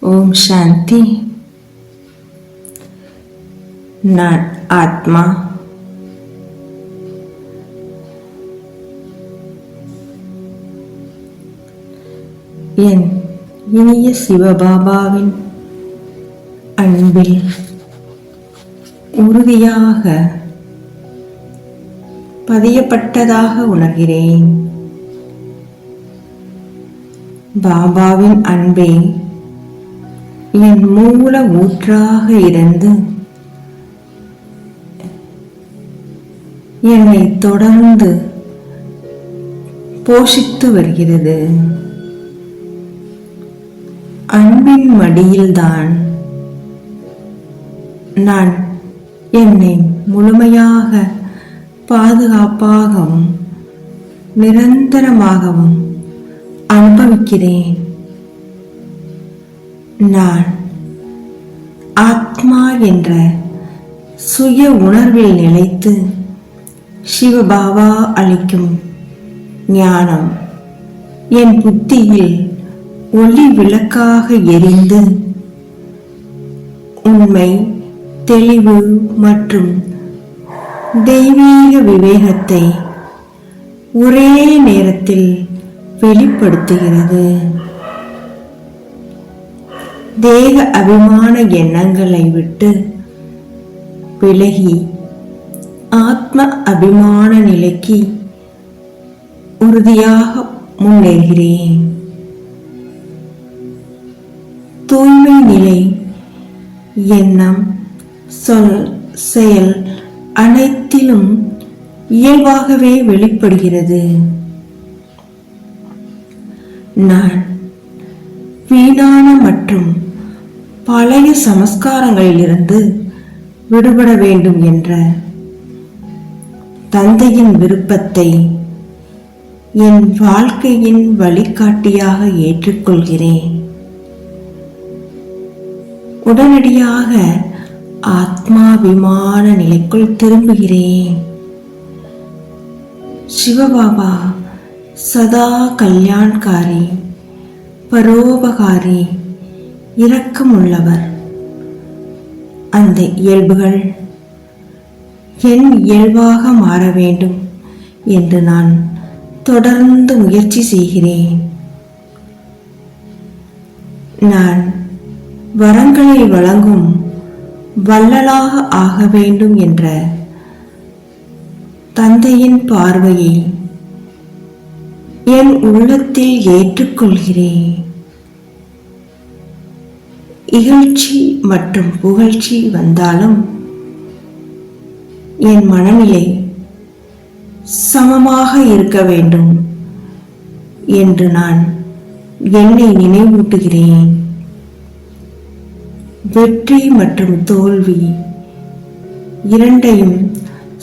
ஓம் சாந்தி. நான் ஆத்மா. என் இனிய சிவபாபாவின் அன்பில் உறுதியாக பதியப்பட்டதாக உணர்கிறேன். பாபாவின் அன்பே என் மூல ஊற்றாக இருந்து என்னை தொடர்ந்து போஷித்து வருகிறது. அன்பின் மடியில்தான் நான் என்னை முழுமையாக பாதுகாப்பாகவும் நிரந்தரமாகவும் அனுபவிக்கிறேன். நான் ஆத்மா என்ற சுய உணர்வில் நிலைத்து சிவபாவா அளிக்கும் ஞானம். என் புத்தியில் ஒளி விளக்காக எரிந்து உண்மை தெளிவு மற்றும் தெய்வீக விவேகத்தை ஒரே நேரத்தில் வெளிப்படுத்துகிறது. தேக அபிமான எண்ணங்களை விட்டு விலகி ஆத்ம அபிமான நிலைக்கு உறுதியாக முன்னேறுகிறேன். தூய்மை நிலை எண்ணம் சொல் செயல் அனைத்திலும் இயல்பாகவே வெளிப்படுகிறது. நான் வீணான மற்றும் பழைய சமஸ்காரங்களிலிருந்து விடுபட வேண்டும் என்ற தந்தையின் விருப்பத்தை என் வாழ்க்கையின் வழிகாட்டியாக ஏற்றுக்கொள்கிறேன். உடனடியாக ஆத்மாபிமான நிலைக்குள் திரும்புகிறேன். சிவபாபா சதா கல்யாண்காரி பரோபகாரி இரக்கமுள்ளவர். அந்த இயல்புகள் என் இயல்பாக மாற வேண்டும் என்று நான் தொடர்ந்து முயற்சி செய்கிறேன். நான் வரங்களை வழங்கும் வள்ளலாக ஆக வேண்டும் என்ற தந்தையின் பார்வையை என் உள்ளத்தில் ஏற்றுக்கொள்கிறேன். இகழ்ச்சி மற்றும் புகழ்ச்சி வந்தாலும் என் மனநிலை சமமாக இருக்க வேண்டும் என்று நான் என்னை நினைவூட்டுகிறேன். வெற்றி மற்றும் தோல்வி இரண்டையும்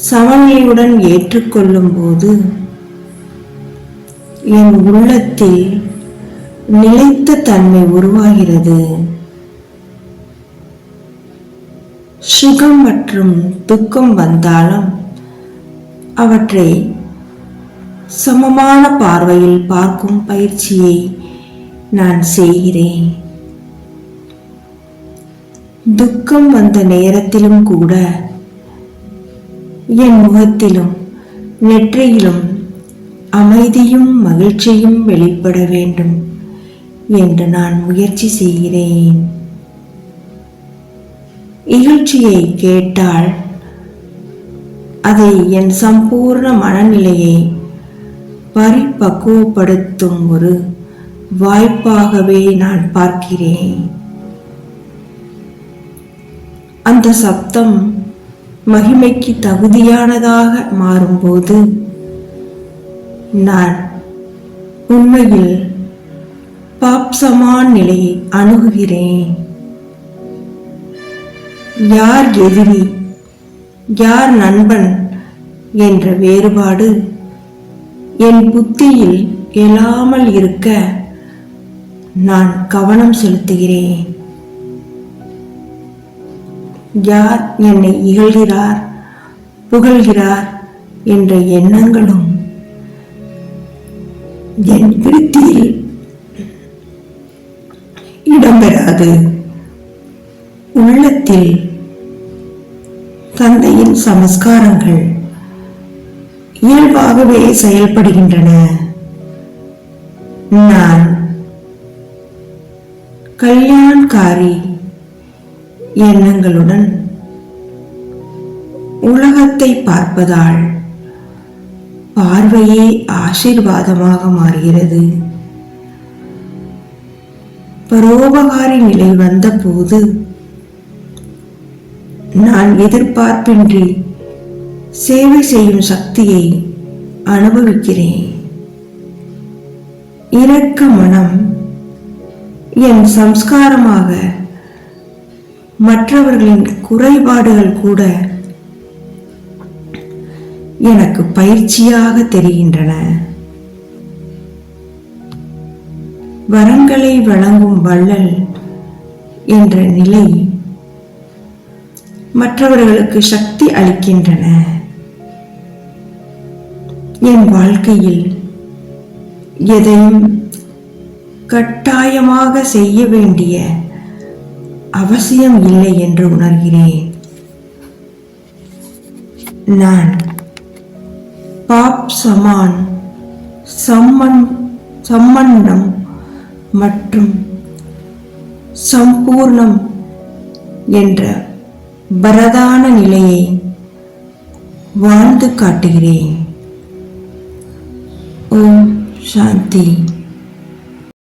சமநிலையுடன் ஏற்றுக்கொள்ளும் போது என் உள்ளத்தில் நிலைத்த தன்மை உருவாகிறது. சுகம் மற்றும் துக்கம் வந்தாலும் அவற்றை சமமான பார்வையில் பார்க்கும் பயிற்சியை நான் செய்கிறேன். துக்கம் வந்த நேரத்திலும் கூட என் முகத்திலும் நெற்றியிலும் அமைதியும் மகிழ்ச்சியும் வெளிப்பட வேண்டும் என்று நான் முயற்சி செய்கிறேன். இகழ்ச்சியை கேட்டால் அதை என் சம்பூர்ண மனநிலையை பரிபக்குவப்படுத்தும் ஒரு வாய்ப்பாகவே நான் பார்க்கிறேன். அந்த சப்தம் மகிமைக்கு தகுதியானதாக மாறும்போது நான் உண்மையில் பாப்சமான் நிலையை அணுகுகிறேன். யார் எதிரி? யார் நண்பன்? என்ற வேறுபாடு. என் புத்தியில் எழாமல் இருக்க நான் கவனம் செலுத்துகிறேன். யார் என்னை இகழ்கிறார்? புகழ்கிறார் என்ற எண்ணங்களும் என் விருத்தியில் இடம்பெறாது. உள்ளத்தில் தந்தையின் சமஸ்காரங்கள் இயல்பாகவே செயல்படுகின்றன. நான் கல்யாண்காரி எண்ணங்களுடன் உலகத்தை பார்ப்பதால் பார்வையே ஆசீர்வாதமாக மாறுகிறது. பரோபகாரி நிலை வந்தபோது நான் எதிர்பார்ப்பின்றி சேவை செய்யும் சக்தியை அனுபவிக்கிறேன். இரக்க மனம் என் சம்ஸ்காரமாக மற்றவர்களின் குறைபாடுகள் கூட எனக்கு பயிற்சியாக தெரிகின்றன. வரங்களை வழங்கும் வள்ளல் என்ற நிலை மற்றவர்களுக்கு சக்தி அளிக்கின்றன. என் வாழ்க்கையில் எதையும் கட்டாயமாக செய்ய வேண்டிய அவசியம் இல்லை என்று உணர்கிறேன். நான் பாப் சமான் சம்மன் சம்மன்னம் மற்றும் சம்பூர்ணம் என்ற பரதான நிலையை வாழ்ந்து காட்டுகிறேன். ஓம் சாந்தி.